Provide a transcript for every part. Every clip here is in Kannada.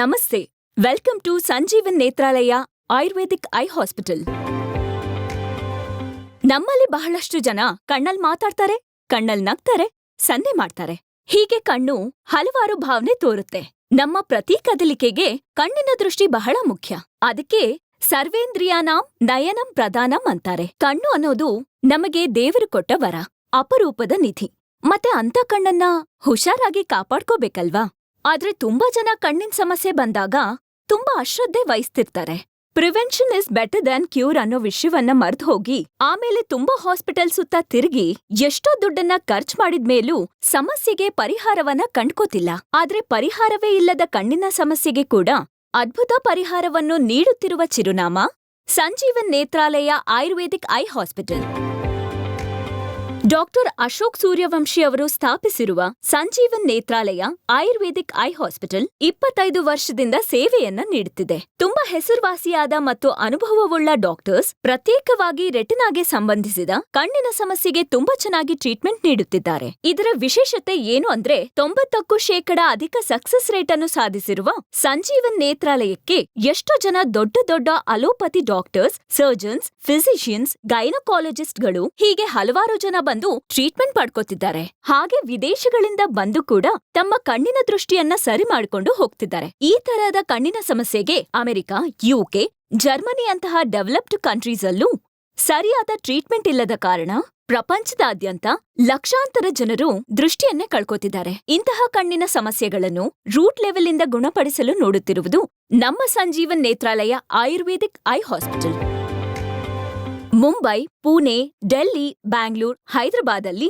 ನಮಸ್ತೆ. Welcome to Sanjeevan Netralaya Ayurvedic eye hospital. ನಮ್ಮಲ್ಲಿ ಬಹಳಷ್ಟು ಜನ ಕಣ್ಣಲ್ ಮಾತಾಡ್ತಾರೆ, ಕಣ್ಣಲ್ ನಗ್ತಾರೆ ಸನ್ನೆ ಮಾಡ್ತಾರೆ. ಹೀಗೆ ಕಣ್ಣು ಹಲವಾರು ಭಾವನೆ ತೋರುತ್ತೆ. ನಮ್ಮ ಪ್ರತಿ ಕದಲಿಕೆಗೆ ಕಣ್ಣಿನ ದೃಷ್ಟಿ ಬಹಳ ಮುಖ್ಯ. ಅದಕ್ಕೆ ಸರ್ವೇಂದ್ರಿಯಾನಾಂ ನಯನಂ ಪ್ರಧಾನಂ ಅಂತಾರೆ. ಕಣ್ಣು ಅನ್ನೋದು ನಮಗೆ ದೇವರು ಕೊಟ್ಟ ವರ, ಅಪರೂಪದ ನಿಧಿ. ಮತ್ತೆ ಅಂತ ಕಣ್ಣನ್ನ ಹುಷಾರಾಗಿ ಕಾಪಾಡ್ಕೋಬೇಕಲ್ವಾ? ಆದ್ರೆ ತುಂಬಾ ಜನ ಕಣ್ಣಿನ ಸಮಸ್ಯೆ ಬಂದಾಗ ತುಂಬಾ ಅಶ್ರದ್ಧೆ ವಹಿಸ್ತಿರ್ತಾರೆ. Prevention is better than cure ಅನ್ನೋ ವಿಷಯವನ್ನ ಮರ್ದ್ ಹೋಗಿ ಆಮೇಲೆ ತುಂಬಾ ಹಾಸ್ಪಿಟಲ್ ಸುತ್ತ ತಿರುಗಿ ಎಷ್ಟೋ ದುಡ್ಡನ್ನ ಖರ್ಚ್ ಮಾಡಿದ್ಮೇಲೂ ಸಮಸ್ಯೆಗೆ ಪರಿಹಾರವನ್ನ ಕಂಡ್ಕೋತಿಲ್ಲ. ಆದ್ರೆ ಪರಿಹಾರವೇ ಇಲ್ಲದ ಕಣ್ಣಿನ ಸಮಸ್ಯೆಗೆ ಕೂಡ ಅದ್ಭುತ ಪರಿಹಾರವನ್ನು ನೀಡುತ್ತಿರುವ ಚಿರುನಾಮ Sanjeevan Netralaya ayurvedic eye hospital. Doctor Ashok Suryavanshi ಅವರು ಸ್ಥಾಪಿಸಿರುವ Sanjeevan Netralaya Ayurvedic eye hospital ಇಪ್ಪತ್ತೈದು ವರ್ಷದಿಂದ ಸೇವೆಯನ್ನ ನೀಡುತ್ತಿದೆ. ತುಂಬಾ ಹೆಸರುವಾಸಿಯಾದ ಮತ್ತು ಅನುಭವವುಳ್ಳ ಡಾಕ್ಟರ್ಸ್ ಪ್ರತ್ಯೇಕವಾಗಿ ರೆಟಿನಾಗೆ ಸಂಬಂಧಿಸಿದ ಕಣ್ಣಿನ ಸಮಸ್ಯೆಗೆ ತುಂಬಾ ಚೆನ್ನಾಗಿ ಟ್ರೀಟ್ಮೆಂಟ್ ನೀಡುತ್ತಿದ್ದಾರೆ. ಇದರ ವಿಶೇಷತೆ ಏನು ಅಂದ್ರೆ ತೊಂಬತ್ತಕ್ಕೂ ಶೇಕಡ ಅಧಿಕ ಸಕ್ಸಸ್ ರೇಟ್ ಅನ್ನು ಸಾಧಿಸಿರುವ ಸಂಜೀವನ್ ನೇತ್ರಾಲಯಕ್ಕೆ ಎಷ್ಟೋ ಜನ ದೊಡ್ಡ ದೊಡ್ಡ ಅಲೋಪತಿ ಡಾಕ್ಟರ್ಸ್, ಸರ್ಜನ್ಸ್, ಫಿಸಿಷಿಯನ್ಸ್, ಗೈನಕಾಲಜಿಸ್ಟ್ಗಳು ಹೀಗೆ ಹಲವಾರು ಜನ ಬಂದು ಟ್ರೀಟ್ಮೆಂಟ್ ಪಡ್ಕೋತಿದ್ದಾರೆ ಹಾಗೆ ವಿದೇಶಗಳಿಂದ ಬಂದು ಕೂಡ ತಮ್ಮ ಕಣ್ಣಿನ ದೃಷ್ಟಿಯನ್ನ ಸರಿ ಮಾಡಿಕೊಂಡು ಹೋಗ್ತಿದ್ದಾರೆ. ಈ ತರಹದ ಕಣ್ಣಿನ ಸಮಸ್ಯೆಗೆ ಅಮೆರಿಕ ಯುಕೆ ಜರ್ಮನಿಯಂತಹ ಡೆವಲಪ್ಡ್ ಕಂಟ್ರೀಸ್ ಅಲ್ಲೂ ಸರಿಯಾದ ಟ್ರೀಟ್ಮೆಂಟ್ ಇಲ್ಲದ ಕಾರಣ ಪ್ರಪಂಚದಾದ್ಯಂತ ಲಕ್ಷಾಂತರ ಜನರು ದೃಷ್ಟಿಯನ್ನೇ ಕಳ್ಕೊತಿದ್ದಾರೆ. ಇಂತಹ ಕಣ್ಣಿನ ಸಮಸ್ಯೆಗಳನ್ನು ರೂಟ್ ಲೆವೆಲ್ ಇಂದ ಗುಣಪಡಿಸಲು ನೋಡುತ್ತಿರುವುದು ನಮ್ಮ Sanjeevan Netralaya ayurvedic eye hospital. Mumbai, Pune, Delhi, Bangalore, ಹೈದರಾಬಾದಲ್ಲಿ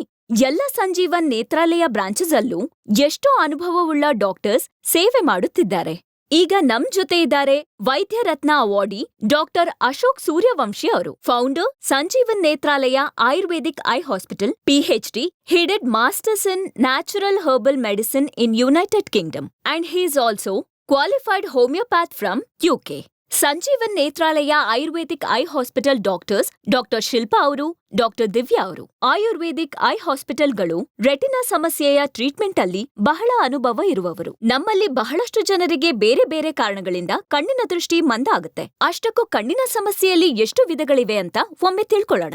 ಎಲ್ಲ ಸಂಜೀವನ್ ನೇತ್ರಾಲಯ ಬ್ರಾಂಚಸ್ ಅಲ್ಲೂ ಎಷ್ಟೋ ಅನುಭವವುಳ್ಳ ಡಾಕ್ಟರ್ಸ್ ಸೇವೆ ಮಾಡುತ್ತಿದ್ದಾರೆ. ಈಗ ನಮ್ ಜೊತೆ ಇದ್ದಾರೆ ವೈದ್ಯ ರತ್ನ ಅವಾರ್ಡಿ ಡಾಕ್ಟರ್ ಅಶೋಕ್ ಸೂರ್ಯವಂಶಿ ಅವರು. Founder Sanjeevan Netralaya ayurvedic eye hospital PhD ಹಿಡೆಡ್ masters in natural herbal medicine in United Kingdom. And he is also qualified homeopath from UK Sanjeevan Netralaya ayurvedic eye hospital doctors doctor Shilpa ಅವರು, ಡಾಕ್ಟರ್ ದಿವ್ಯಾ ಅವರು. ಆಯುರ್ವೇದಿಕ್ ಐ ಹಾಸ್ಪಿಟಲ್ಗಳು ರೆಟಿನಾ ಸಮಸ್ಯೆಯ ಟ್ರೀಟ್ಮೆಂಟ್ ಅಲ್ಲಿ ಬಹಳ ಅನುಭವ ಇರುವವರು. ನಮ್ಮಲ್ಲಿ ಬಹಳಷ್ಟು ಜನರಿಗೆ ಬೇರೆ ಬೇರೆ ಕಾರಣಗಳಿಂದ ಕಣ್ಣಿನ ದೃಷ್ಟಿ ಮಂದ ಆಗುತ್ತೆ ಅಷ್ಟಕ್ಕೂ ಕಣ್ಣಿನ ಸಮಸ್ಯೆಯಲ್ಲಿ ಎಷ್ಟು ವಿಧಗಳಿವೆ ಅಂತ ಒಮ್ಮೆ ತಿಳ್ಕೊಳ್ಳೋಣ.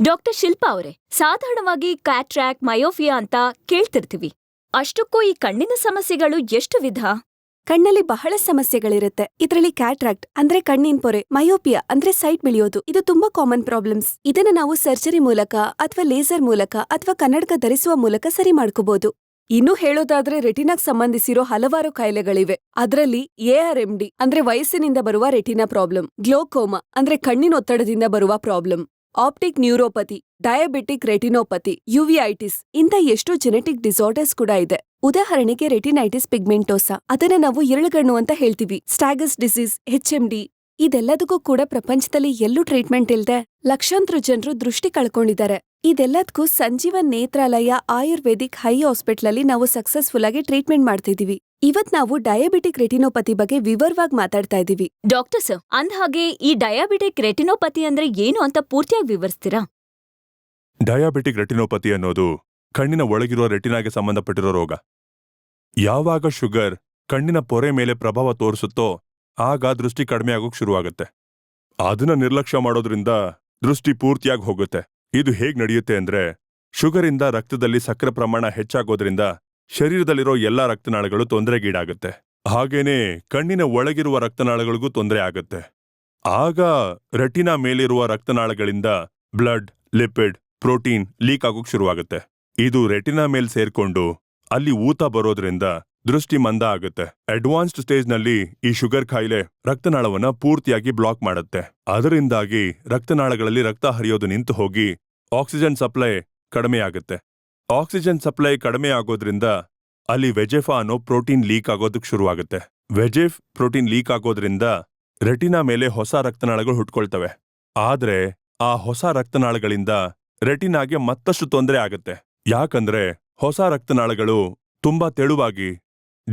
ಡಾಕ್ಟರ್ ಶಿಲ್ಪಾ ಅವರೇ, ಸಾಧಾರಣವಾಗಿ ಕ್ಯಾಟ್ರಾಕ್ ಮಯೋಫಿಯಾ ಅಂತ ಕೇಳ್ತಿರ್ತೀವಿ. ಅಷ್ಟಕ್ಕೂ ಈ ಕಣ್ಣಿನ ಸಮಸ್ಯೆಗಳು ಎಷ್ಟು ವಿಧ? ಕಣ್ಣಲ್ಲಿ ಬಹಳ ಸಮಸ್ಯೆಗಳಿರುತ್ತೆ. ಇದರಲ್ಲಿ ಕ್ಯಾಟ್ರಾಕ್ಟ್, ಅಂದ್ರೆ ಕಣ್ಣಿನ ಪೊರೆ, ಮಯೋಪಿಯಾ, ಅಂದ್ರೆ ಸೈಟ್ ಬೆಳೆಯೋದು ಇದು ತುಂಬಾ ಕಾಮನ್ ಪ್ರಾಬ್ಲಮ್ಸ್. ಇದನ್ನ ನಾವು ಸರ್ಜರಿ ಮೂಲಕ ಅಥವಾ ಲೇಸರ್ ಮೂಲಕ ಅಥವಾ ಕನ್ನಡಕ ಧರಿಸುವ ಮೂಲಕ ಸರಿ ಮಾಡ್ಕೋಬಹುದು ಇನ್ನು ಹೇಳೋದಾದ್ರೆ ರೆಟಿನಾಗ್ ಸಂಬಂಧಿಸಿರೋ ಹಲವಾರು ಕಾಯಿಲೆಗಳಿವೆ. ಅದರಲ್ಲಿ ಎಆರ್ಎಂಡಿ ಅಂದ್ರೆ ವಯಸ್ಸಿನಿಂದ ಬರುವ ರೆಟಿನಾ ಪ್ರಾಬ್ಲಮ್, ಗ್ಲೋಕೋಮಾ, ಅಂದ್ರೆ ಕಣ್ಣಿನ ಒತ್ತಡದಿಂದ ಬರುವ problem. Optic neuropathy, diabetic retinopathy uveitis ಇಂಥ ಎಷ್ಟೋ ಜೆನೆಟಿಕ್ ಡಿಸಾರ್ಡರ್ಸ್ ಕೂಡ ಇದೆ. ಉದಾಹರಣೆಗೆ ರೆಟಿನೈಟಿಸ್ ಪಿಗ್ಮೆಂಟೋಸಾ. ಅದನ್ನ ನಾವು ಎರಳುಗಣ್ಣು ಅಂತ ಹೇಳ್ತೀವಿ. ಸ್ಟಾಗಸ್ ಡಿಸೀಸ್ ಡಿ ಇದೆಲ್ಲದಕ್ಕೂ ಕೂಡ ಪ್ರಪಂಚದಲ್ಲಿ ಎಲ್ಲೂ ಟ್ರೀಟ್ಮೆಂಟ್ ಇಲ್ದೆ ಲಕ್ಷಾಂತರ ಜನರು ದೃಷ್ಟಿ ಕಳ್ಕೊಂಡಿದ್ದಾರೆ. ಇದೆಲ್ಲದಕ್ಕೂ Sanjeevan Netralaya Ayurvedic eye hospital ಅಲ್ಲಿ ನಾವು ಸಕ್ಸಸ್ಫುಲ್ ಆಗಿ ಟ್ರೀಟ್ಮೆಂಟ್ ಮಾಡ್ತಿದೀವಿ. ಇವತ್ ನಾವು ಡಯಾಬಿಟಿಕ್ ರೆಟಿನೋಪತಿ ಬಗ್ಗೆ ವಿವರವಾಗಿ ಮಾತಾಡ್ತಾ ಇದೀವಿ. ಡಾಕ್ಟರ್ ಸರ್ ಅಂದ್ಹಾಗೆ ಈ ಡಯಾಬಿಟಿಕ್ ರೆಟಿನೋಪತಿ ಅಂದ್ರೆ ಏನು ಅಂತ ಪೂರ್ತಿಯಾಗಿ ವಿವರಿಸ್ತೀರಾ? ಡಯಾಬಿಟಿಕ್ ರೆಟಿನೋಪತಿ ಅನ್ನೋದು ಕಣ್ಣಿನ ಒಳಗಿರುವ ರೆಟಿನಾಗೆ ಸಂಬಂಧಪಟ್ಟಿರೋ ರೋಗ. ಯಾವಾಗ ಶುಗರ್ ಕಣ್ಣಿನ ಪೊರೆ ಮೇಲೆ ಪ್ರಭಾವ ತೋರಿಸುತ್ತೋ ಆಗ ದೃಷ್ಟಿ ಕಡಿಮೆ ಆಗೋಕ್ ಶುರುವಾಗುತ್ತೆ. ಅದನ್ನ ನಿರ್ಲಕ್ಷ್ಯ ಮಾಡೋದ್ರಿಂದ ದೃಷ್ಟಿ ಪೂರ್ತಿಯಾಗಿ ಹೋಗುತ್ತೆ. ಇದು ಹೇಗ್ ನಡೆಯುತ್ತೆ ಅಂದ್ರೆ, ಶುಗರಿಂದ ರಕ್ತದಲ್ಲಿ ಸಕ್ಕರೆ ಪ್ರಮಾಣ ಹೆಚ್ಚಾಗೋದ್ರಿಂದ ಶರೀರದಲ್ಲಿರೋ ಎಲ್ಲಾ ರಕ್ತನಾಳಗಳು ತೊಂದರೆಗೀಡಾಗುತ್ತೆ. ಹಾಗೇನೇ ಕಣ್ಣಿನ ಒಳಗಿರುವ ರಕ್ತನಾಳಗಳಿಗೂ ತೊಂದರೆ ಆಗುತ್ತೆ. ಆಗ ರೆಟಿನಾ ಮೇಲಿರುವ ರಕ್ತನಾಳಗಳಿಂದ ಬ್ಲಡ್, ಲಿಪಿಡ್, ಪ್ರೋಟೀನ್ ಲೀಕ್ ಆಗೋಕ್ ಶುರುವಾಗುತ್ತೆ. ಇದು ರೆಟಿನಾ ಮೇಲ್ ಸೇರ್ಕೊಂಡು ಅಲ್ಲಿ ಊತ ಬರೋದ್ರಿಂದ ದೃಷ್ಟಿ ಮಂದ ಆಗುತ್ತೆ. ಅಡ್ವಾನ್ಸ್ಡ್ ಸ್ಟೇಜ್ನಲ್ಲಿ ಈ ಶುಗರ್ ಕಾಯಿಲೆ ರಕ್ತನಾಳವನ್ನ ಪೂರ್ತಿಯಾಗಿ ಬ್ಲಾಕ್ ಮಾಡುತ್ತೆ. ಅದರಿಂದಾಗಿ ರಕ್ತನಾಳಗಳಲ್ಲಿ ರಕ್ತ ಹರಿಯೋದು ನಿಂತು ಹೋಗಿ ಆಕ್ಸಿಜನ್ ಸಪ್ಲೈ ಕಡಿಮೆ ಆಗುತ್ತೆ. ಆಕ್ಸಿಜನ್ ಸಪ್ಲೈ ಕಡಿಮೆ ಆಗೋದ್ರಿಂದ ಅಲ್ಲಿ ವೆಜೆಫಾ ಅನ್ನೋ ಪ್ರೋಟೀನ್ ಲೀಕ್ ಆಗೋದಕ್ಕೆ ಶುರುವಾಗುತ್ತೆ. ವೆಜೆಫ್ ಪ್ರೋಟೀನ್ ಲೀಕ್ ಆಗೋದ್ರಿಂದ ರೆಟಿನಾ ಮೇಲೆ ಹೊಸ ರಕ್ತನಾಳಗಳು ಹುಟ್ಕೊಳ್ತವೆ. ಆದ್ರೆ ಆ ಹೊಸ ರಕ್ತನಾಳಗಳಿಂದ ರೆಟಿನಾಗೆ ಮತ್ತಷ್ಟು ತೊಂದರೆ ಆಗುತ್ತೆ. ಯಾಕಂದ್ರೆ ಹೊಸ ರಕ್ತನಾಳಗಳು ತುಂಬಾ ತೆಳುವಾಗಿ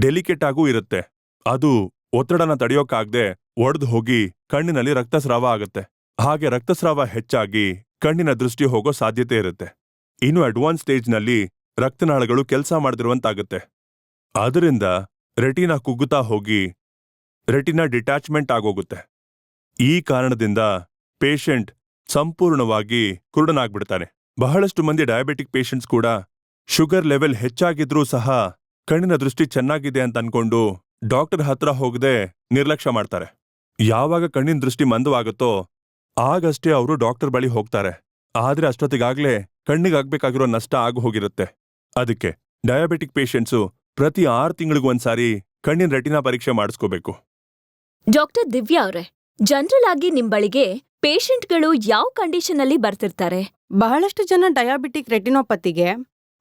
ಡೆಲಿಕೇಟ್ ಆಗೂ ಇರುತ್ತೆ. ಅದು ಒತ್ತಡನ ತಡೆಯೋಕ್ಕಾಗ್ದೆ ಒಡೆದು ಹೋಗಿ ಕಣ್ಣಿನಲ್ಲಿ ರಕ್ತಸ್ರಾವ ಆಗುತ್ತೆ. ಹಾಗೆ ರಕ್ತಸ್ರಾವ ಹೆಚ್ಚಾಗಿ ಕಣ್ಣಿನ ದೃಷ್ಟಿ ಹೋಗೋ ಸಾಧ್ಯತೆ ಇರುತ್ತೆ. ಇನ್ನು ಅಡ್ವಾನ್ಸ್ ಸ್ಟೇಜ್ನಲ್ಲಿ ರಕ್ತನಾಳಗಳು ಕೆಲಸ ಮಾಡದಿರುವಂತಾಗುತ್ತೆ ಅದರಿಂದ ರೆಟಿನಾ ಕುಗ್ಗುತ್ತಾ ಹೋಗಿ ರೆಟಿನಾ ಡಿಟ್ಯಾಚ್ಮೆಂಟ್ ಆಗೋಗುತ್ತೆ. ಈ ಕಾರಣದಿಂದ ಪೇಷಂಟ್ ಸಂಪೂರ್ಣವಾಗಿ ಕುರುಡನಾಗ್ಬಿಡ್ತಾನೆ. ಬಹಳಷ್ಟು ಮಂದಿ ಡಯಾಬಿಟಿಕ್ ಪೇಷಂಟ್ಸ್ ಕೂಡ ಶುಗರ್ ಲೆವೆಲ್ ಹೆಚ್ಚಾಗಿದ್ರೂ ಸಹ ಕಣ್ಣಿನ ದೃಷ್ಟಿ ಚೆನ್ನಾಗಿದೆ ಅಂತ ಅನ್ಕೊಂಡು ಡಾಕ್ಟರ್ ಹತ್ರ ಹೋಗದೆ ನಿರ್ಲಕ್ಷ್ಯ ಮಾಡ್ತಾರೆ. ಯಾವಾಗ ಕಣ್ಣಿನ ದೃಷ್ಟಿ ಮಂದವಾಗುತ್ತೋ ಆಗಷ್ಟೇ ಅವರು ಡಾಕ್ಟರ್ ಬಳಿ ಹೋಗ್ತಾರೆ. ಆದ್ರೆ ಅಷ್ಟೊತ್ತಿಗಾಗ್ಲೇ ಕಣ್ಣಿಗಾಗ್ಬೇಕಾಗಿರೋ ನಷ್ಟ ಆಗು ಹೋಗಿರುತ್ತೆ. ಅದಕ್ಕೆ ಡಯಾಬಿಟಿಕ್ ಪೇಷಂಟ್ಸು ಪ್ರತಿ ಆರು ತಿಂಗಳಿಗೊಂದ್ಸಾರಿ ಕಣ್ಣಿನ ರೆಟಿನಾ ಪರೀಕ್ಷೆ ಮಾಡಿಸ್ಕೋಬೇಕು. ಡಾಕ್ಟರ್ ದಿವ್ಯಾ ಅವ್ರೆ ಜನರಲ್ ಆಗಿ ನಿಮ್ ಬಳಿಗೆ ಪೇಷಂಟ್ಗಳು ಯಾವ ಕಂಡೀಷನ್ ಅಲ್ಲಿ ಬರ್ತಿರ್ತಾರೆ? ಬಹಳಷ್ಟು ಜನ ಡಯಾಬಿಟಿಕ್ ರೆಟಿನೋಪತಿಗೆ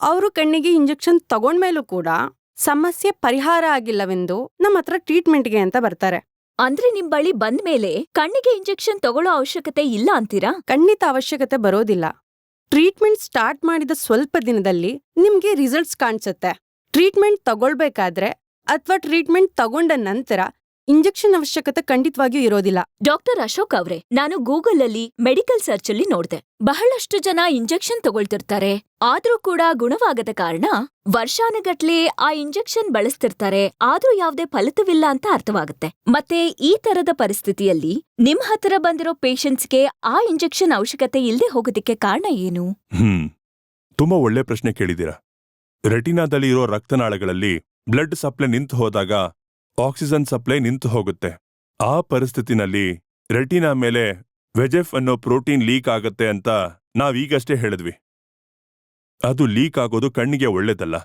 ಅವರು ಕಣ್ಣಿಗೆ ಇಂಜೆಕ್ಷನ್ ತಗೊಂಡ್ಮೇಲೂ ಕೂಡ ಸಮಸ್ಯೆ ಪರಿಹಾರ ಆಗಿಲ್ಲವೆಂದು ನಮ್ಮ ಹತ್ರ ಟ್ರೀಟ್ಮೆಂಟ್ಗೆ ಅಂತ ಬರ್ತಾರೆ. ಅಂದ್ರೆ ನಿಮ್ ಬಳಿ ಬಂದ್ಮೇಲೆ ಕಣ್ಣಿಗೆ ಇಂಜೆಕ್ಷನ್ ತಗೊಳ್ಳೋ ಅವಶ್ಯಕತೆ ಇಲ್ಲ ಅಂತೀರಾ? ಖಂಡಿತ ಅವಶ್ಯಕತೆ ಬರೋದಿಲ್ಲ. ಟ್ರೀಟ್ಮೆಂಟ್ ಸ್ಟಾರ್ಟ್ ಮಾಡಿದ ಸ್ವಲ್ಪ ದಿನದಲ್ಲಿ ನಿಮ್ಗೆ ರಿಸಲ್ಟ್ಸ್ ಕಾಣಿಸುತ್ತೆ. ಟ್ರೀಟ್ಮೆಂಟ್ ತಗೊಳ್ಬೇಕಾದ್ರೆ ಅಥವಾ ಟ್ರೀಟ್ಮೆಂಟ್ ತಗೊಂಡ ನಂತರ ಇಂಜೆಕ್ಷನ್ ಅವಶ್ಯಕತೆ ಖಂಡಿತವಾಗಿಯೂ ಇರೋದಿಲ್ಲ. ಡಾಕ್ಟರ್ ಅಶೋಕ್ ಅವ್ರೆ ನಾನು ಗೂಗಲ್ ಅಲ್ಲಿ ಮೆಡಿಕಲ್ ಸರ್ಚ್ ಅಲ್ಲಿ ನೋಡ್ದೆ. ಬಹಳಷ್ಟು ಜನ ಇಂಜೆಕ್ಷನ್ ತಗೊಳ್ತಿರ್ತಾರೆ. ಆದ್ರೂ ಕೂಡ ಗುಣವಾಗದ ಕಾರಣ ವರ್ಷಾನುಗಟ್ಲೆ ಆ ಇಂಜೆಕ್ಷನ್ ಬಳಸ್ತಿರ್ತಾರೆ. ಆದ್ರೂ ಯಾವ್ದೇ ಫಲಿತವಿಲ್ಲ ಅಂತ ಅರ್ಥವಾಗುತ್ತೆ. ಮತ್ತೆ ಈ ತರದ ಪರಿಸ್ಥಿತಿಯಲ್ಲಿ ನಿಮ್ ಹತ್ರ ಬಂದಿರೋ ಪೇಷಂಟ್ಸ್ಗೆ ಆ ಇಂಜೆಕ್ಷನ್ ಅವಶ್ಯಕತೆ ಇಲ್ಲದೆ ಹೋಗೋದಕ್ಕೆ ಕಾರಣ ಏನು? ಹ್ಮ್. ತುಂಬಾ ಒಳ್ಳೆ ಪ್ರಶ್ನೆ ಕೇಳಿದೀರಾ ರೆಟಿನಾದಲ್ಲಿ ಇರೋ ರಕ್ತನಾಳಗಳಲ್ಲಿ ಬ್ಲಡ್ ಸಪ್ಲೈ ನಿಂತು ಹೋದಾಗ ಆಕ್ಸಿಜನ್ ಸಪ್ಲೈ ನಿಂತು ಹೋಗುತ್ತೆ. ಆ ಪರಿಸ್ಥಿತಿನಲ್ಲಿ ರೆಟಿನಾ ಮೇಲೆ ವೆಜೆಫ್ ಅನ್ನೋ ಪ್ರೋಟೀನ್ ಲೀಕ್ ಆಗತ್ತೆ ಅಂತ ನಾವೀಗಷ್ಟೇ ಹೇಳಿದ್ವಿ. ಅದು ಲೀಕ್ ಆಗೋದು ಕಣ್ಣಿಗೆ ಒಳ್ಳೇದಲ್ಲ.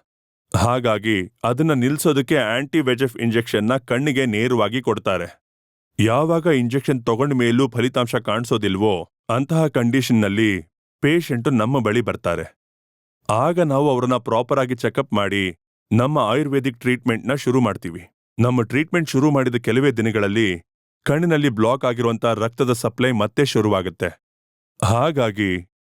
ಹಾಗಾಗಿ ಅದನ್ನ ನಿಲ್ಸೋದಕ್ಕೆ ಆಂಟಿ ವೆಜೆಫ್ ಇಂಜೆಕ್ಷನ್ನ ಕಣ್ಣಿಗೆ ನೇರವಾಗಿ ಕೊಡ್ತಾರೆ. ಯಾವಾಗ ಇಂಜೆಕ್ಷನ್ ತಗೊಂಡ ಮೇಲೂ ಫಲಿತಾಂಶ ಕಾಣಿಸೋದಿಲ್ವೋ ಅಂತಹ ಕಂಡೀಷನ್ನಲ್ಲಿ ಪೇಷಂಟು ನಮ್ಮ ಬಳಿ ಬರ್ತಾರೆ. ಆಗ ನಾವು ಅವರನ್ನ ಪ್ರಾಪರ್ ಆಗಿ ಚೆಕಪ್ ಮಾಡಿ ನಮ್ಮ ಆಯುರ್ವೇದಿಕ್ ಟ್ರೀಟ್ಮೆಂಟ್ನ ಶುರು ಮಾಡ್ತೀವಿ. ನಮ್ಮ ಟ್ರೀಟ್ಮೆಂಟ್ ಶುರು ಮಾಡಿದ ಕೆಲವೇ ದಿನಗಳಲ್ಲಿ ಕಣ್ಣಿನಲ್ಲಿ ಬ್ಲಾಕ್ ಆಗಿರುವಂತ ರಕ್ತದ ಸಪ್ಲೈ ಮತ್ತೆ ಶುರುವಾಗುತ್ತೆ. ಹಾಗಾಗಿ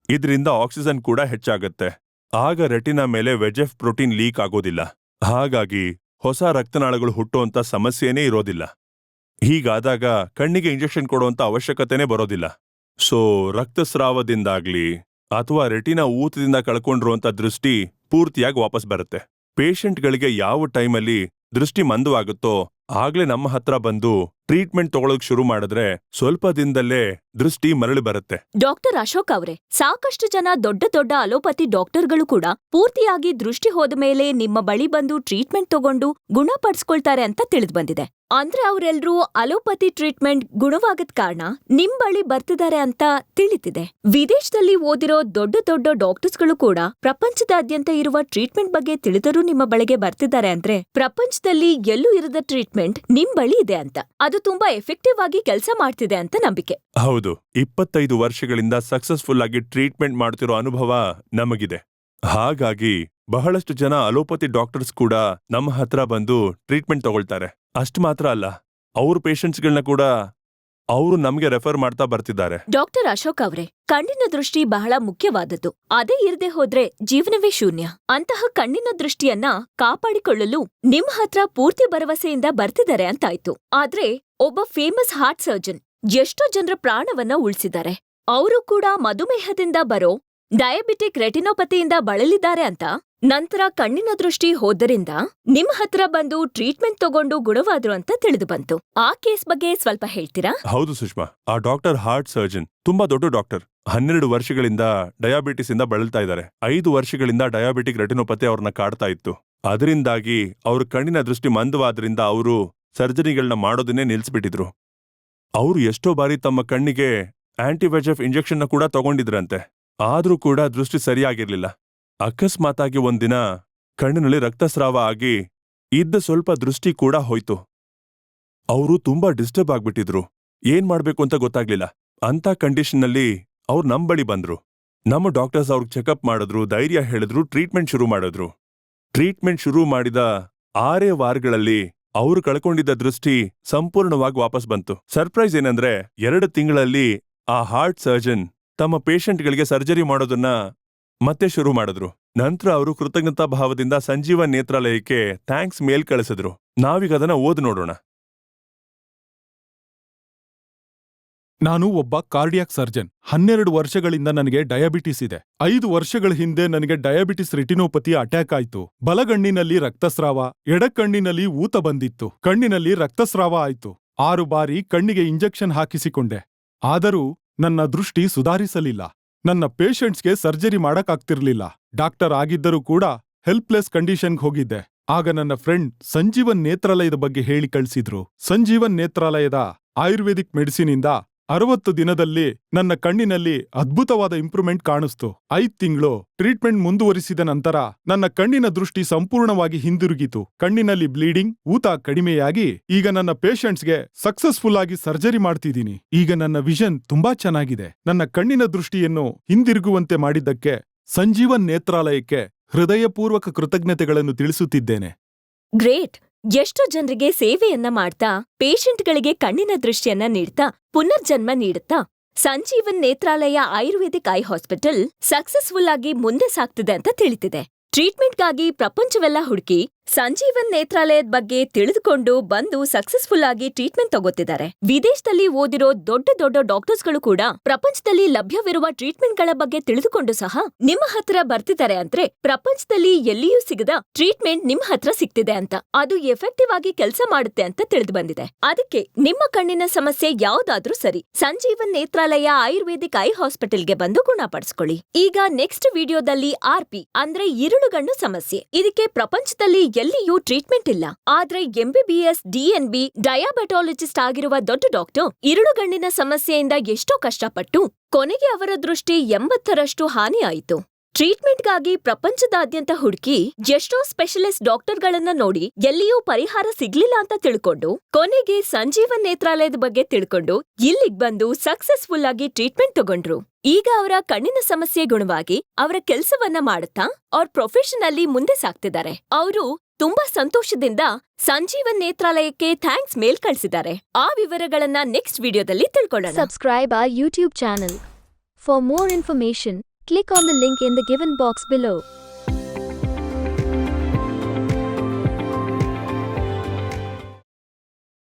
ಇದರಿಂದ ಆಕ್ಸಿಜನ್ ಕೂಡ ಹೆಚ್ಚಾಗುತ್ತೆ. ಆಗ ರೆಟಿನಾ ಮೇಲೆ ವೆಜೆಫ್ ಪ್ರೋಟೀನ್ ಲೀಕ್ ಆಗೋದಿಲ್ಲ. ಹಾಗಾಗಿ ಹೊಸ ರಕ್ತನಾಳಗಳು ಹುಟ್ಟುವಂತ ಸಮಸ್ಯೆನೇ ಇರೋದಿಲ್ಲ. ಹೀಗಾದಾಗ ಕಣ್ಣಿಗೆ ಇಂಜೆಕ್ಷನ್ ಕೊಡುವಂತ ಅವಶ್ಯಕತೆನೇ ಬರೋದಿಲ್ಲ. ಸೊ ರಕ್ತಸ್ರಾವದಿಂದಾಗ್ಲಿ ಅಥವಾ ರೆಟಿನಾ ಊತದಿಂದ ಕಳ್ಕೊಂಡಿರುವಂತ ದೃಷ್ಟಿ ಪೂರ್ತಿಯಾಗಿ ವಾಪಸ್ ಬರುತ್ತೆ. ಪೇಷಂಟ್ಗಳಿಗೆ ಯಾವ ಟೈಮಲ್ಲಿ ದೃಷ್ಟಿ ಮಂದವಾಗುತ್ತೋ ಆಗ್ಲೇ ನಮ್ಮ ಹತ್ರ ಬಂದು ಟ್ರೀಟ್ಮೆಂಟ್ ತಗೊಳಕ್ ಶುರು ಮಾಡಿದ್ರೆ ಸ್ವಲ್ಪ ದಿನದಲ್ಲೇ ದೃಷ್ಟಿ ಮರಳಿ ಬರುತ್ತೆ. ಡಾಕ್ಟರ್ ಅಶೋಕ್ ಅವರೇ, ಸಾಕಷ್ಟು ಜನ ದೊಡ್ಡ ದೊಡ್ಡ ಅಲೋಪತಿ ಡಾಕ್ಟರ್ಗಳು ಕೂಡ ಪೂರ್ತಿಯಾಗಿ ದೃಷ್ಟಿ ಹೋದ ಮೇಲೆ ನಿಮ್ಮ ಬಳಿ ಬಂದು ಟ್ರೀಟ್ಮೆಂಟ್ ತಗೊಂಡು ಗುಣಪಡಿಸ್ಕೊಳ್ತಾರೆ ಅಂತ ತಿಳಿದು ಬಂದಿದೆ. ಅಂದ್ರೆ ಅವರೆಲ್ಲರೂ ಅಲೋಪತಿ ಟ್ರೀಟ್ಮೆಂಟ್ ಗುಣವಾಗದ ಕಾರಣ ನಿಮ್ ಬಳಿ ಬರ್ತಿದ್ದಾರೆ ಅಂತ ತಿಳಿತಿದೆ. ವಿದೇಶದಲ್ಲಿ ಓದಿರೋ ದೊಡ್ಡ ದೊಡ್ಡ ಡಾಕ್ಟರ್ಸ್ಗಳು ಕೂಡ ಪ್ರಪಂಚದಾದ್ಯಂತ ಇರುವ ಟ್ರೀಟ್ಮೆಂಟ್ ಬಗ್ಗೆ ತಿಳಿದರೂ ನಿಮ್ಮ ಬಳಿಗೆ ಬರ್ತಿದ್ದಾರೆ ಅಂದ್ರೆ ಪ್ರಪಂಚದಲ್ಲಿ ಎಲ್ಲೂ ಇರದ ಟ್ರೀಟ್ಮೆಂಟ್ ನಿಮ್ ಬಳಿ ಇದೆ ಅಂತ. ಅದು ತುಂಬಾ ಎಫೆಕ್ಟಿವ್ ಆಗಿ ಕೆಲಸ ಮಾಡ್ತಿದೆ ಅಂತ ನಂಬಿಕೆ. ಹೌದು, ಇಪ್ಪತ್ತೈದು ವರ್ಷಗಳಿಂದ ಸಕ್ಸಸ್ಫುಲ್ ಆಗಿ ಟ್ರೀಟ್ಮೆಂಟ್ ಮಾಡ್ತಿರೋ ಅನುಭವ ನಮಗಿದೆ. ಹಾಗಾಗಿ ಬಹಳಷ್ಟು ಜನ ಅಲೋಪತಿ ಡಾಕ್ಟರ್ಸ್ ಕೂಡ ನಮ್ಮ ಹತ್ರ ಬಂದು ಟ್ರೀಟ್ಮೆಂಟ್ ತಗೊಳ್ತಾರೆ. ಅಷ್ಟು ಮಾತ್ರ ಅಲ್ಲ, ಅವ್ರ ಪೇಷಂಟ್ಸ್ಗಳನ್ನ ಕೂಡ ಅವರು ನಮಗೆ ರೆಫರ್ ಮಾಡ್ತಾ ಬರ್ತಿದ್ದಾರೆ. ಡಾಕ್ಟರ್ ಅಶೋಕ್ ಅವರೇ, ಕಣ್ಣಿನ ದೃಷ್ಟಿ ಬಹಳ ಮುಖ್ಯವಾದದ್ದು. ಅದೇ ಇರದೆ ಹೋದ್ರೆ ಜೀವನವೇ ಶೂನ್ಯ. ಅಂತಹ ಕಣ್ಣಿನ ದೃಷ್ಟಿಯನ್ನ ಕಾಪಾಡಿಕೊಳ್ಳಲು ನಿಮ್ ಹತ್ರ ಪೂರ್ತಿ ಭರವಸೆಯಿಂದ ಬರ್ತಿದ್ದಾರೆ ಅಂತಾಯ್ತು. ಆದ್ರೆ ಒಬ್ಬ ಫೇಮಸ್ ಹಾರ್ಟ್ ಸರ್ಜನ್ ಎಷ್ಟೋ ಜನರ ಪ್ರಾಣವನ್ನ ಉಳಿಸಿದ್ದಾರೆ. ಅವರು ಕೂಡ ಮಧುಮೇಹದಿಂದ ಬರೋ ಡಯಾಬಿಟಿಕ್ ರೆಟಿನೋಪತಿಯಿಂದ ಬಳಲಿದ್ದಾರೆ ಅಂತ ನಂತರ ಕಣ್ಣಿನ ದೃಷ್ಟಿ ಹೋದ್ದರಿಂದ ನಿಮ್ ಹತ್ರ ಬಂದು ಟ್ರೀಟ್ಮೆಂಟ್ ತಗೊಂಡು ಗುಣವಾದ್ರು ಅಂತ ತಿಳಿದು ಬಂತು. ಆ ಕೇಸ್ ಬಗ್ಗೆ ಸ್ವಲ್ಪ ಹೇಳ್ತೀರಾ? ಹೌದು ಸುಷ್ಮಾ, ಆ ಡಾಕ್ಟರ್ ಹಾರ್ಟ್ ಸರ್ಜನ್ ತುಂಬಾ ದೊಡ್ಡ ಡಾಕ್ಟರ್ ಹನ್ನೆರಡು ವರ್ಷಗಳಿಂದ ಡಯಾಬಿಟಿಸ್ ಇಂದ ಬಳಲ್ತಾ ಇದ್ದಾರೆ. ಐದು ವರ್ಷಗಳಿಂದ ಡಯಾಬಿಟಿಕ್ ರೆಟಿನೋಪತಿ ಅವ್ರನ್ನ ಕಾಡ್ತಾ ಇತ್ತು. ಅದರಿಂದಾಗಿ ಅವ್ರ ಕಣ್ಣಿನ ದೃಷ್ಟಿ ಮಂದವಾದ್ರಿಂದ ಅವರು ಸರ್ಜರಿಗಳನ್ನ ಮಾಡೋದನ್ನೇ ನಿಲ್ಸ್ಬಿಟ್ಟಿದ್ರು. ಅವರು ಎಷ್ಟೋ ಬಾರಿ ತಮ್ಮ ಕಣ್ಣಿಗೆ ಆಂಟಿವೈಜಫ್ ಇಂಜೆಕ್ಷನ್ನ ಕೂಡ ತಗೊಂಡಿದ್ರಂತೆ. ಆದ್ರೂ ಕೂಡ ದೃಷ್ಟಿ ಸರಿಯಾಗಿರ್ಲಿಲ್ಲ. ಅಕಸ್ಮಾತಾಗಿ ಒಂದಿನ ಕಣ್ಣಿನಲ್ಲಿ ರಕ್ತಸ್ರಾವ ಆಗಿ ಇದ್ದ ಸ್ವಲ್ಪ ದೃಷ್ಟಿ ಕೂಡ ಹೋಯ್ತು. ಅವರು ತುಂಬಾ ಡಿಸ್ಟರ್ಬ್ ಆಗ್ಬಿಟ್ಟಿದ್ರು. ಏನ್ ಮಾಡ್ಬೇಕು ಅಂತ ಗೊತ್ತಾಗ್ಲಿಲ್ಲ. ಅಂತ ಕಂಡೀಷನ್ನಲ್ಲಿ ಅವ್ರು ನಮ್ ಬಳಿ ಬಂದ್ರು. ನಮ್ಮ ಡಾಕ್ಟರ್ಸ್ ಅವ್ರಿಗೆ ಚೆಕಪ್ ಮಾಡಿದ್ರು, ಧೈರ್ಯ ಹೇಳಿದ್ರು, ಟ್ರೀಟ್ಮೆಂಟ್ ಶುರು ಮಾಡಿದ್ರು. ಟ್ರೀಟ್ಮೆಂಟ್ ಶುರು ಮಾಡಿದ ಆರೇ ವಾರಗಳಲ್ಲಿ ಅವರು ಕಳ್ಕೊಂಡಿದ್ದ ದೃಷ್ಟಿ ಸಂಪೂರ್ಣವಾಗಿ ವಾಪಸ್ ಬಂತು. ಸರ್ಪ್ರೈಸ್ ಏನಂದ್ರೆ ಎರಡು ತಿಂಗಳಲ್ಲಿ ಆ ಹಾರ್ಟ್ ಸರ್ಜನ್ ತಮ್ಮ ಪೇಷಂಟ್ಗಳಿಗೆ ಸರ್ಜರಿ ಮಾಡೋದನ್ನ ಮತ್ತೆ ಶುರು ಮಾಡಿದ್ರು. ನಂತರ ಅವರು ಕೃತಜ್ಞತಾ ಭಾವದಿಂದ ಸಂಜೀವ ನೇತ್ರಾಲಯಕ್ಕೆ ಥ್ಯಾಂಕ್ಸ್ ಮೇಲ್ ಕಳಿಸಿದ್ರು. ನಾವೀಗ ಅದನ್ನ ಓದ್ ನೋಡೋಣ. ನಾನು ಒಬ್ಬ ಕಾರ್ಡಿಯಾಕ್ ಸರ್ಜನ್. ಹನ್ನೆರಡು ವರ್ಷಗಳಿಂದ ನನಗೆ ಡಯಾಬಿಟಿಸ್ ಇದೆ. ಐದು ವರ್ಷಗಳ ಹಿಂದೆ ನನಗೆ ಡಯಾಬಿಟಿಸ್ ರೆಟಿನೋಪತಿ ಅಟ್ಯಾಕ್ ಆಯ್ತು. ಬಲಗಣ್ಣಿನಲ್ಲಿ ರಕ್ತಸ್ರಾವ, ಎಡಕಣ್ಣಿನಲ್ಲಿ ಊತ ಬಂದಿತ್ತು. ಕಣ್ಣಿನಲ್ಲಿ ರಕ್ತಸ್ರಾವ ಆಯ್ತು. ಆರು ಬಾರಿ ಕಣ್ಣಿಗೆ ಇಂಜೆಕ್ಷನ್ ಹಾಕಿಸಿಕೊಂಡೆ. ಆದರೂ ನನ್ನ ದೃಷ್ಟಿ ಸುಧಾರಿಸಲಿಲ್ಲ. ನನ್ನ ಪೇಷಂಟ್ಸ್ಗೆ ಸರ್ಜರಿ ಮಾಡಕ್ಕಾಗ್ತಿರ್ಲಿಲ್ಲ ಡಾಕ್ಟರ್ ಆಗಿದ್ದರೂ ಕೂಡ ಹೆಲ್ಪ್ಲೆಸ್ ಕಂಡೀಷನ್ಗೆ ಹೋಗಿದ್ದೆ. ಆಗ ನನ್ನ ಫ್ರೆಂಡ್ ಸಂಜೀವನ್ ನೇತ್ರಾಲಯದ ಬಗ್ಗೆ ಹೇಳಿ ಕಳಿಸಿದ್ರು. ಸಂಜೀವನ್ ನೇತ್ರಾಲಯದ ಆಯುರ್ವೇದಿಕ್ ಮೆಡಿಸಿನಿಂದ ಅರವತ್ತು ದಿನದಲ್ಲಿ ನನ್ನ ಕಣ್ಣಿನಲ್ಲಿ ಅದ್ಭುತವಾದ ಇಂಪ್ರೂವ್ಮೆಂಟ್ ಕಾಣಿಸ್ತು. ಐದ್ ತಿಂಗಳು ಟ್ರೀಟ್ಮೆಂಟ್ ಮುಂದುವರಿಸಿದ ನಂತರ ನನ್ನ ಕಣ್ಣಿನ ದೃಷ್ಟಿ ಸಂಪೂರ್ಣವಾಗಿ ಹಿಂದಿರುಗಿತು. ಕಣ್ಣಿನಲ್ಲಿ ಬ್ಲೀಡಿಂಗ್, ಊತ ಕಡಿಮೆಯಾಗಿ ಈಗ ನನ್ನ ಪೇಷಂಟ್ಸ್ಗೆ ಸಕ್ಸಸ್ಫುಲ್ ಆಗಿ ಸರ್ಜರಿ ಮಾಡ್ತಿದ್ದೀನಿ. ಈಗ ನನ್ನ ವಿಷನ್ ತುಂಬಾ ಚೆನ್ನಾಗಿದೆ. ನನ್ನ ಕಣ್ಣಿನ ದೃಷ್ಟಿಯನ್ನು ಹಿಂದಿರುಗುವಂತೆ ಮಾಡಿದ್ದಕ್ಕೆ ಸಂಜೀವನ್ ನೇತ್ರಾಲಯಕ್ಕೆ ಹೃದಯಪೂರ್ವಕ ಕೃತಜ್ಞತೆಗಳನ್ನು ತಿಳಿಸುತ್ತಿದ್ದೇನೆ. ಗ್ರೇಟ್! ಎಷ್ಟು ಜನರಿಗೆ ಸೇವೆಯನ್ನ ಮಾಡ್ತಾ, ಪೇಷಂಟ್ಗಳಿಗೆ ಕಣ್ಣಿನ ದೃಷ್ಟಿಯನ್ನ ನೀಡ್ತಾ, ಪುನರ್ಜನ್ಮ ನೀಡುತ್ತಾ, Sanjeevan Netralaya Ayurvedic eye hospital successful ಆಗಿ ಮುಂದೆ ಸಾಗ್ತಿದೆ ಅಂತ ತಿಳಿತಿದೆ. ಟ್ರೀಟ್ಮೆಂಟ್ಗಾಗಿ ಪ್ರಪಂಚವೆಲ್ಲ ಹುಡುಕಿ ಸಂಜೀವನ್ ನೇತ್ರಾಲಯದ ಬಗ್ಗೆ ತಿಳಿದುಕೊಂಡು ಬಂದು ಸಕ್ಸಸ್ಫುಲ್ ಆಗಿ ಟ್ರೀಟ್ಮೆಂಟ್ ತಗೋತಿದ್ದಾರೆ. ವಿದೇಶದಲ್ಲಿ ಓದಿರೋ ದೊಡ್ಡ ದೊಡ್ಡ ಡಾಕ್ಟರ್ಸ್ಗಳು ಕೂಡ ಪ್ರಪಂಚದಲ್ಲಿ ಲಭ್ಯವಿರುವ ಟ್ರೀಟ್ಮೆಂಟ್ಗಳ ಬಗ್ಗೆ ತಿಳಿದುಕೊಂಡು ಸಹ ನಿಮ್ಮ ಹತ್ರ ಬರ್ತಿದ್ದಾರೆ ಅಂದ್ರೆ ಪ್ರಪಂಚದಲ್ಲಿ ಎಲ್ಲಿಯೂ ಸಿಗದ ಟ್ರೀಟ್ಮೆಂಟ್ ನಿಮ್ಮ ಹತ್ರ ಸಿಗ್ತಿದೆ ಅಂತ. ಅದು ಎಫೆಕ್ಟಿವ್ ಆಗಿ ಕೆಲಸ ಮಾಡುತ್ತೆ ಅಂತ ತಿಳಿದು ಬಂದಿದೆ. ಅದಕ್ಕೆ ನಿಮ್ಮ ಕಣ್ಣಿನ ಸಮಸ್ಯೆ ಯಾವ್ದಾದ್ರೂ ಸರಿ. ಸಂಜೀವನ್ ನೇತ್ರಾಲಯ ಆಯುರ್ವೇದಿಕ್ ಐ ಹಾಸ್ಪಿಟಲ್ಗೆ ಬಂದು ಗುಣಪಡಿಸಿಕೊಳ್ಳಿ ಈಗ ನೆಕ್ಸ್ಟ್ ವಿಡಿಯೋದಲ್ಲಿ ಆರ್ಪಿ ಅಂದ್ರೆ ಇರುಳುಗಣ್ಣು ಸಮಸ್ಯೆ. ಇದಕ್ಕೆ ಪ್ರಪಂಚದಲ್ಲಿ ಎಲ್ಲಿಯೂ ಟ್ರೀಟ್ಮೆಂಟ್ ಇಲ್ಲ. ಆದ್ರೆ ಎಂಬಿಬಿಎಸ್ ಡಿಎನ್ಬಿ ಡಯಾಬೆಟಾಲಜಿಸ್ಟ್ ಆಗಿರುವ ದೊಡ್ಡ ಡಾಕ್ಟರ್ ಇರುಳುಗಣ್ಣಿನ ಸಮಸ್ಯೆಯಿಂದ ಎಷ್ಟೋ ಕಷ್ಟಪಟ್ಟು ಕೊನೆಗೆ ಅವರ ದೃಷ್ಟಿ ಎಂಬತ್ತರಷ್ಟು ಹಾನಿಯಾಯಿತು. ಟ್ರೀಟ್ಮೆಂಟ್ಗಾಗಿ ಪ್ರಪಂಚದಾದ್ಯಂತ ಹುಡುಕಿ ಎಷ್ಟೋ ಸ್ಪೆಷಲಿಸ್ಟ್ ಡಾಕ್ಟರ್ಗಳನ್ನ ನೋಡಿ ಎಲ್ಲಿಯೂ ಪರಿಹಾರ ಸಿಗ್ಲಿಲ್ಲ ಅಂತ ತಿಳ್ಕೊಂಡು ಕೊನೆಗೆ ಸಂಜೀವನ್ ನೇತ್ರಾಲಯದ ಬಗ್ಗೆ ತಿಳ್ಕೊಂಡು ಇಲ್ಲಿಗ್ ಬಂದು ಸಕ್ಸಸ್ಫುಲ್ ಆಗಿ ಟ್ರೀಟ್ಮೆಂಟ್ ತಗೊಂಡ್ರು. ಈಗ ಅವರ ಕಣ್ಣಿನ ಸಮಸ್ಯೆ ಗುಣವಾಗಿ ಅವರ ಕೆಲಸವನ್ನ ಮಾಡುತ್ತಾ ಅವ್ರ ಪ್ರೊಫೆಷನ್ ಅಲ್ಲಿ ಮುಂದೆ ಸಾಕ್ತಿದ್ದಾರೆ ಅವರು ತುಂಬಾ ಸಂತೋಷದಿಂದ ಸಂಜೀವನ್ ನೇತ್ರಾಲಯಕ್ಕೆ ಥ್ಯಾಂಕ್ಸ್ ಮೇಲ್ ಕಳಿಸಿದ್ದಾರೆ. ಆ ವಿವರಗಳನ್ನ ನೆಕ್ಸ್ಟ್ ವಿಡಿಯೋದಲ್ಲಿ ತಿಳ್ಕೊಳ್ಳೋಣ. Subscribe our YouTube channel for more information, click on the link in the given box below.